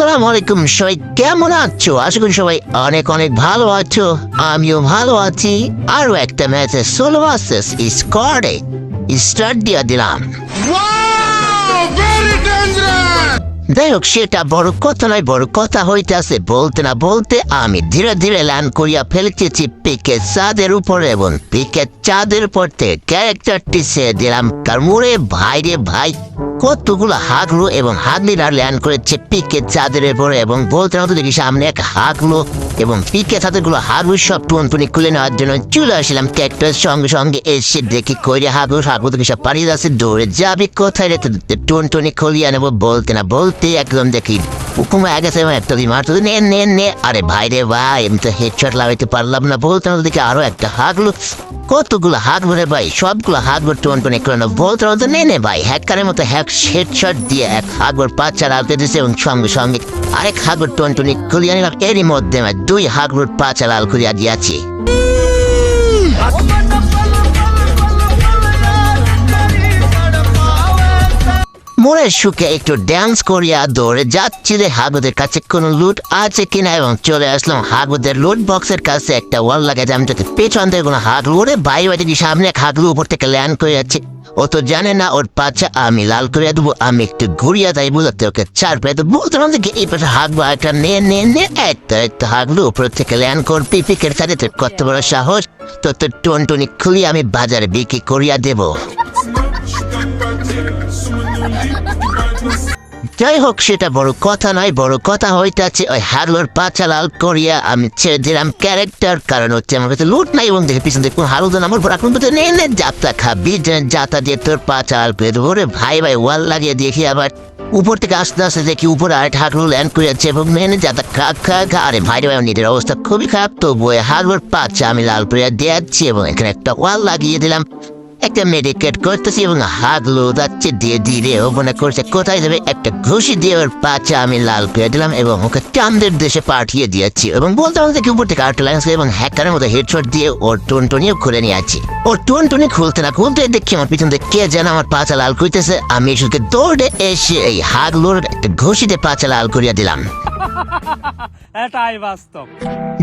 আসসালামু আলাইকুম সবাই কেমন আছো? আশা করি সবাই অনেক অনেক ভালো আছো। আমিও ভালো আছি। আরও একটা ম্যাচে ষোলো ভার্সেস স্কোয়াডে স্টার্ট দিয়ে দিলাম। যাই হোক সেটা বড় কথা নয় বড় কথা হইতে আছে বলতে না বলতে আমি ধীরে ধীরে ল্যান্ড করিয়া ফেলতেছি পিকে চাঁদের উপর এবং পিকে চাঁদের উপর থেকে ক্যারেক্টারটি সে দিলাম। তার মুড়ে ভাই রে ভাই কতগুলো হাগলো এবং হাগলিরা ল্যান্ড করেছে পিকে চাঁদের পরে এবং বলতে মতো দেখি সামনে এক হাগলো এবং পিকে ছাদেরগুলো হাগলো সব টুনটুনি খুলে নেওয়ার জন্য চলে আসলাম ক্যাক্টাস সঙ্গে সঙ্গে এসে দেখি কইরে হাগলো হাগলো থেকে সব পাড়িয়ে যাচ্ছে, দৌড়ে যাবি কোথায় রে? টুনটুনি খুলিয়ে নেব বলতে না বলতে একদম দেখি হুকুম আগে সে একটা দিন মারতো নে নে নে। আরে ভাই রে ভাই, আমি তো হেডশট লাগাইতে পারলাম না। বলতে না দেখি আরও একটা হাগলো। কতগুলো হাগলো রে ভাই, সবগুলো হাগলো টুনটুনি করে না বলতে না তো নে নে ভাই হ্যাকারের মতো হ্যাক হেডশট দিয়ে এক হাগর পাঁচা লাগাতে দিয়েছে এবং সঙ্গে সঙ্গে আরেক হাগর টুনটুনি খুলিয়ে নিলাম এরই মধ্যে দুই হাগর পাঁচা লাল খুলিয়া দিয়াছি। মোড়ের সুখে একটু ড্যান্স করিয়া দৌড়ে যাচ্ছি রে হাগুদের কাছে। কোনো লুট আছে কিনা এবং চলে আসলাম হাগুদের লুট বক্সের কাছে। একটা ওয়াল লাগাই আমি যাতে পেছন থেকে কোনো হাগলু, ওরে বাই বাড়ি সামনে এক হাগলু উপর থেকে ল্যান্ড করে যাচ্ছে। ও তো জানে না, ওর পাচা আমি লাল করে দেবো, আমি একটু ঘুরিয়া যাই বলতে ওকে পেয়ে তো বলতে না দেখি এই পাশে হাগবো একটা নে নে নে, একটা একটা হাগলু উপর থেকে ল্যান্ড কর, পিপিকের সাথে তোর কত বড় সাহস। তো তোর টুনটুনি খুলি আমি বাজারে বিক্রি করিয়া দেবো। যাই হোক সেটা বড় কথা নয়, বড় কথা হইতাছে ওই হারলোর পাচা লাল করিয়া আমি ছেড়ে দিলাম ক্যারেক্টার, কারণ হচ্ছে আমার কাছে লুট নাই এবং দেখে পিছন থেকে কোন হারুদন আমার আক্রমণ করতে নেই নে যাত্রা খাবি যাতা দিয়ে তোর পাচা লাল পেয়ে দেবো। রে ভাই ভাই, ওয়াল লাগিয়ে দেখি আবার উপর থেকে আস্তে আস্তে দেখি উপরে আরেক হাগলু ল্যান্ড করে যাচ্ছে এবং মেনে যাতা খা খা খা। আরে ভাই ভাই, নিজের অবস্থা খুবই খারাপ তো বয়ে হাগলোর পাচা আমি লাল করে দিয়েছি এবং এখানে একটা ওয়াল লাগিয়ে দিলাম। একটা মেডিকেট করতেছি এবং হাগলো যাচ্ছে দিয়ে ধীরে মনে করছে, কোথায় যাবে? একটা ঘুষি দিয়ে ওর পাচা আমি লাল করে দিলাম এবং ওকে চান্দের দেশে পাঠিয়ে দিয়েছি এবং বলতে বলতে উপর থেকে আটটা লাগাচ্ছে এবং হ্যাকারের মতো হেডশট দিয়ে ওর টুনটুনিও খুলে নিয়ে আছি। ওর টুনটুনি খুলতে না খুলতে দেখি আমার পিছন থেকে কে যেন আমার পাচা লাল করতেছে। আমি শুধু দৌড়ে এসে এই হাগলোর একটা ঘুষিতে পাচা লাল করিয়া দিলাম। এটাই বাস্তব।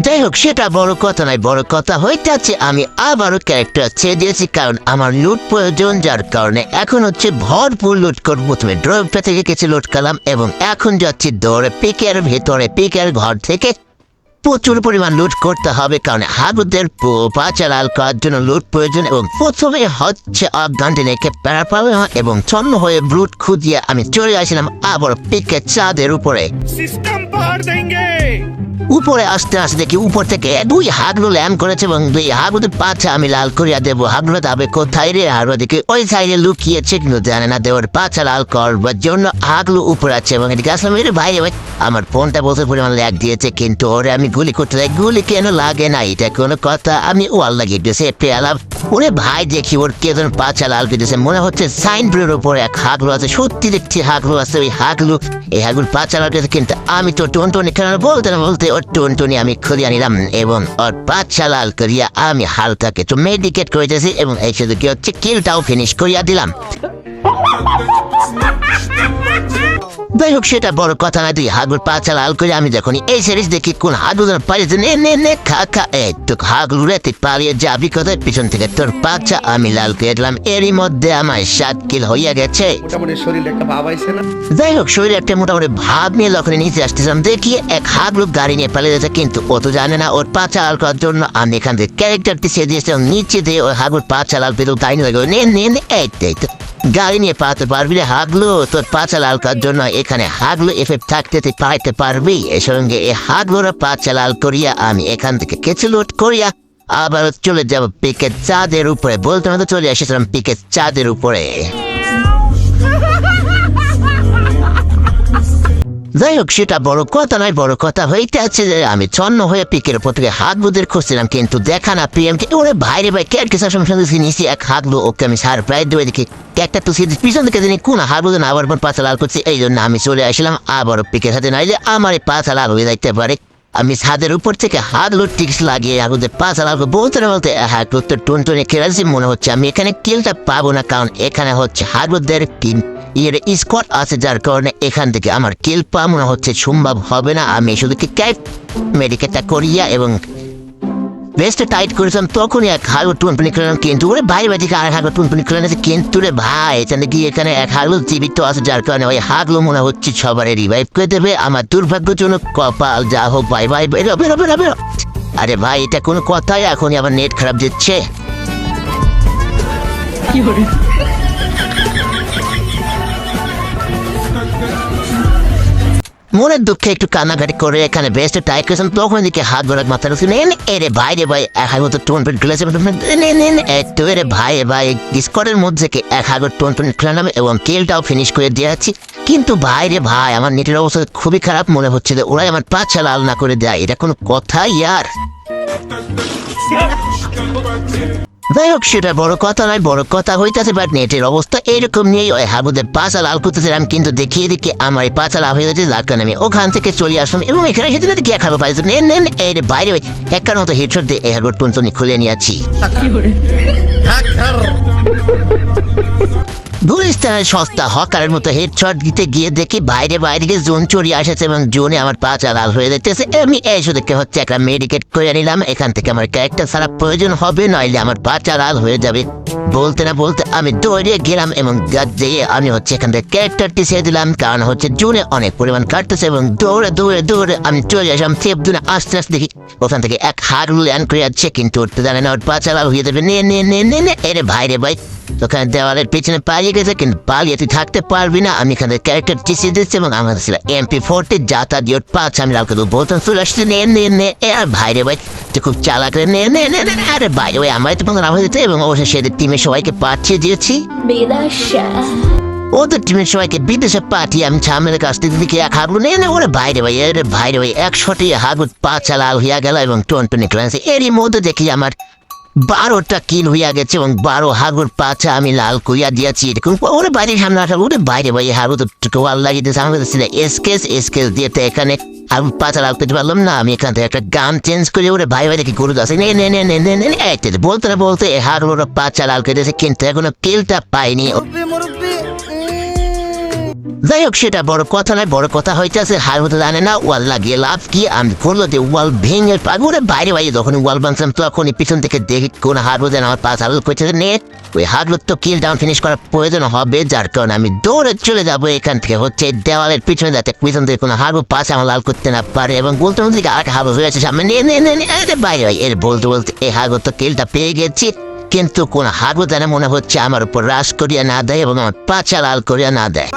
যাই হোক সেটা বড় কথা নয়, বড় কথা হইতে আছে, আমি আবারও ক্যারেক্টার ছেড়ে দিয়েছি, কারণ আমার লুট প্রয়োজন, যার কারণে এখন হচ্ছে ভরপুর লুট করব। প্রথমে ড্রপটা থেকে কিছু লুট করলাম, এবং এখন যাচ্ছি দৌড়ে পিকের ভেতরে পিকের ঘর থেকে প্রচুর পরিমাণ লুট করতে হবে, কারণ হাবুদের পাচা লাল করার জন্য লুট প্রয়োজন এবং প্রথমে হচ্ছে প্যারাপাবে এবং ছন্ন হয়ে ব্রুট খুঁজিয়ে আমি চলে আসলাম আবার পিকে চাঁদের উপরে। সিস্টেম পার দেंगे উপরে আসতে আসতে দেখি, উপর থেকে দুই হাগলু ল্যান্ড করেছে এবং দুই হাগলুদের পাছা আমি লাল করিয়া দেবো। হাগলু তবে কোথায় রে? হাগলু দেখি ওই সাইডে লুকিয়েছে, কিন্তু জানে না দেওয়ার পাছা লাল করবার জন্য হাগলু উপরে আছে এবং এদিকে আসলাম। এর বাইরে ভাই, আমার ফোনটা বলতে পরিমাণ ল্যাগ দিয়েছে, কিন্তু ওরে আমি গুলি করতে যাই, গুলি কেন লাগে না? এটা কোনো কথা, আমি ওয়াল লাগিয়ে দিয়েছে পেয়ালাম ওরে ভাই দেখি ওর কে যেন পাছা লাল দিতেছে মনে হচ্ছে সাইন বোর্ডের উপরে এক হাগলু আছে, সত্যি দেখছি হাগলু আছে, ওই হাগলু, এই হাগলুর পাছা লাল দিয়েছে, কিন্তু আমি তো টুনটুনি কেন বলতে না বলতে টুনটুনি আমি খুলিয়া নিলাম এবং ওর পাছা লাল করিয়া আমি হালকাকে তো মেডিকেট করেছি এবং এই শুধু কি হচ্ছে কিলটাও ফিনিশ করিয়া দিলাম। যাই হোক সেটা বড় কথা না তুই হাগুর পাচা লাল করে আমি যখন এই সিরিজ দেখি কোন হাগুর পালিয়েছে নে নে নে খা খা এ তো হাগুর তুই পালিয়ে যাবি কোথায়? পিছন থেকে তোর পাচা আমি লাল করে দিলাম এরই মধ্যে আমার সাত কিল হইয়া গেছে। যাই হোক শরীরে একটা মোটামুটি ভাব নিয়ে লক্ষণে নিচে আসতেছিলাম দেখি এক হাগলু গাড়ি নিয়ে পালিয়ে যাচ্ছে কিন্তু ও তো জানে না ওর পাচা লাল করার জন্য আমি এখান থেকে ক্যারেক্টারটি সে দিয়েছিলাম নিচে দিয়ে ওই হাগুর পাচা লাল তাই নিয়ে নে নে নে এই তো। গাড়ি নিয়ে পাতে পারবি রে হাগলু। তোর পাচা লাল করার জন্য এখানে হাগলু এফেক্ট থাকতে তুই পাইতে পারবি। এ সঙ্গে এ হাগলুর পাচা লাল করিয়া আমি এখান থেকে কিছু লুট করিয়া আবার চলে যাব পিকের চাঁদের উপরে। বলতে মতো চলে এসেছিলাম পিকের চাঁদের উপরে। যাই হোক সেটা বড় কথা নয়, বড় কথা হইতে আছে যে আমি ছন্ন হয়ে পিকের উপর থেকে হাত বুদের খুঁজছিলাম, কিন্তু দেখা না পিএম কে ওরে বাইরে ভাই, কে কিছু শুনেছি নিচে এক হাগলো ওকে আমি সার প্রায় দেবে দেখি একটা তো সিদ্ধি পিছন থেকে তিনি কোন হাত বুদের আবার পর পাঁচা লাল করছে, এই জন্য আমি চলে আসলাম আবার পিকের নয় যে আমার এই পাঁচা লাল হয়ে যাইতে পারে। আমি ছাদের উপর থেকে হাত টিক্স লাগিয়ে আগুদের পাঁচা করে বলতে বলতে হ্যাঁ তো টুনটুনে খেলাচ্ছি মনে হচ্ছে আমি এখানে কিলটা পাবো না, কারণ এখানে হচ্ছে হাগুদের টিম। ইয়ের স্কোয়াড আছে যার কারণে এখান থেকে আমার কিল পাওয়া মনে হচ্ছে সম্ভব হবে না। আমি শুধু কি ক্যাপ মেডিকেটটা করিয়া এবং বেস্টে টাইট করেছিলাম, তখনই এক হাগো টুনটুনি খেলাম কিন্তু ওরে বাইরে বাইরে থেকে আর হাগো টুনটুনি খেলে নিয়েছে কিন্তু রে ভাই, এখানে কি এখানে এক হাগলো জীবিত আছে যার কারণে ওই হাগলো মনে হচ্ছে সবারই রিভাইভ করে দেবে। আমার দুর্ভাগ্যজনক কপাল, যা হোক বাই বাই বেরো আরে ভাই, এটা কোনো কথাই, এখনই আবার নেট খারাপ দিচ্ছে মনের দুঃখে একটু কান্নাকাটি করে এখানে বেস্ট টাইট করেছেন তখন দিকে হাত গড়াক মাথা রয়েছে নেন এরে ভাই রে ভাই, এক হাগর তো টোন পেট গেলেছে তো এরে ভাই এ ভাই ডিসকর্ডের মধ্যে থেকে এক হাগর টোন পেট খেলাম এবং কেলটাও ফিনিশ করে দিয়েছি কিন্তু ভাই রে ভাই, আমার নেটের অবস্থা খুবই খারাপ, মনে হচ্ছে যে ওরাই আমার পাছা লাল না করে দেয়। এটা কোনো কথা ইয়ার যাই হোক সেটা বড় কথা নয়, বড় কথা হইতেছে বাট নেটের অবস্থা এরকম নিয়েই ওই হাবুদের পাঁচা লাল আমি কিন্তু দেখিয়ে দেখি আমার এই পাঁচা লাল হয়ে যাচ্ছে নামে আমি ওখান থেকে চলে আসলাম এবং এখানে সেদিন কি হাবু পাইছি নেন নেন, এই বাইরে একটা মতো হেডশট দিয়ে এই হাবুর টুনটুনি খুলে নিয়েছি গুলিস্তানের সস্তা হকারের মতো হেডশট দিতে গিয়ে দেখি বাইরে বাইরে গিয়ে জোন চড়িয়ে আসেছে এবং জোনে আমার পা লাল হয়ে যেতেছে। আমি এই দেখে হচ্ছে একটা মেডিকেট করে নিলাম। এখান থেকে আমার ক্যারেক্টার ছাড়া প্রয়োজন হবে, নইলে আমার পা লাল হয়ে যাবে। বলতে না বলতে আমি দৌড়ে গেলাম এবং যেয়ে আমি হচ্ছে এখান থেকে ক্যারেক্টারটি ছেড়ে দিলাম। কারণ হচ্ছে জুনে অনেক পরিমাণ কাটতেছে এবং দৌড়ে দৌড়ে দৌড়ে আমি চলে আসলাম সেফ জুনে আস্তে আস্তে দেখি ওখান থেকে এক হার ল্যান্ড করে যাচ্ছে কিন্তু উঠতে জানে না, ওর পা লাল হয়ে যাবে। নে নে নে নে নে, এরে ভাই রে ভাই। ওখানে দেওয়ালের পিছনে পালিয়ে গেছে কিন্তু পালিয়ে তুই থাকতে পারবি না। আমি এখানে ক্যারেক্টার টিসি দিচ্ছি এবং আমাদের ছিল এমপি ফোরটি যাতা দিয়ে পাঁচ। আমি লালকে তো বলতাম চলে আসছে। নে নে নে এ আর ভাইরে ভাই তুই খুব চালাক রে নে নে নে আরে বাইরে ভাই আমার তো কোনো লাভ হয়ে এবং অবশ্যই সেদের টিমের সবাইকে পাঠিয়ে দিয়েছি। ওদের টিমের সবাইকে বিদেশে পাঠিয়ে আমি ছামেলের কাছ থেকে দিকে এক হাগলু। নিয়ে নে ওরে বাইরে ভাই এর বাইরে ভাই একশোটি হাগুত পাঁচা লাল হইয়া গেল এবং টনটনি ক্লান্সি। এরই মধ্যে দেখি আমার বারোটা কিল হইয়া গেছে এবং বারো হাগুর পাছা আমি লাল কুইয়া দিয়েছি। এরকম ওরে বাইরে সামনে আসা ওরে বাইরে ভাই, হাগু তো ওয়াল লাগিয়ে দিয়েছে আমাকে এসকেস এসকেস দিয়ে তো এখানে আমি পাচা লাল করতে পারলাম না। আমি এখান থেকে একটা গান চেঞ্জ করে, ওরে ভাই ভাই, দেখি গরু আছে। নে নে নে নে নে বলতে না বলতে, এই ওরা পাচা লাল কেটেছে কিন্তু এখনও কিলটা পাইনি। যাই হোক সেটা বড় কথা নয়, বড় কথা হইতেছে হার হতে জানে না, ওয়াল লাগিয়ে লাভ কি? আমি করল যে ওয়াল ভেঙে পাগলে বাইরে বাইরে যখন ওয়াল বানছিলাম তখনই পিছন থেকে দেখি কোন হার হতে আমার পাঁচ হার করছে নে, ওই হারগুলো তো কিল ডাউন ফিনিশ করার প্রয়োজন হবে, যার কারণে আমি দৌড়ে চলে যাব। এখান থেকে হচ্ছে দেওয়ালের পিছনে যাতে পিছন থেকে কোনো হারবো পাশ আমার লাল করতে না পারে, এবং বলতে বলতে আরেক হারবো হয়েছে সামনে। নে নে নে বাইরে এর বলতে বলতে এই হারবো তো কিলটা পেয়ে গেছি। কিন্তু কোন হারবো যেন মনে হচ্ছে আমার উপর রাস করিয়া না দেয় এবং আমার পাচা লাল করিয়া না দেয়।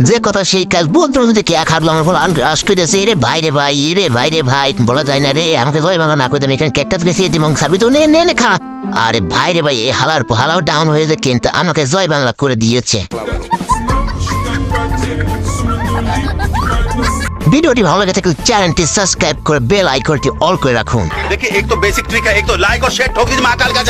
যে কথা সেই কাজ বলতে বলতে কি এক হারলো আমার বল আস করেছে রে ভাই রে ভাই রে ভাই রে ভাই বলা যায় না রে আমাকে জয় বাংলা না করে আমি এখানে কেকটা বেশি এবং সাবি তো নে নে খা। আরে ভাই রে ভাই এই হালার হালাও ডাউন হয়ে যায় কিন্তু আমাকে জয় বাংলা করে দিয়েছে। ভিডিওটি ভালো লাগে থাকলে চ্যানেলটি সাবস্ক্রাইব করে বেল আইকনটি অল করে রাখুন देखिए एक तो बेसिक ट्रिक है एक तो लाइक और शेयर ठोक दीजिए महाकाल का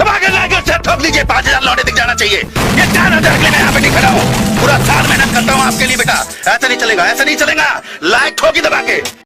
दबाकर लाइक और शेयर ठोक दीजिए पांच हजार लौटे दिख जाना चाहिए ये चार हजार के लिए मैं यहाँ पे नहीं खड़ा हूँ पूरा साल मेहनत करता हूँ आपके लिए बेटा ऐसा नहीं चलेगा ऐसा नहीं चलेगा लाइक ठोकी दबा के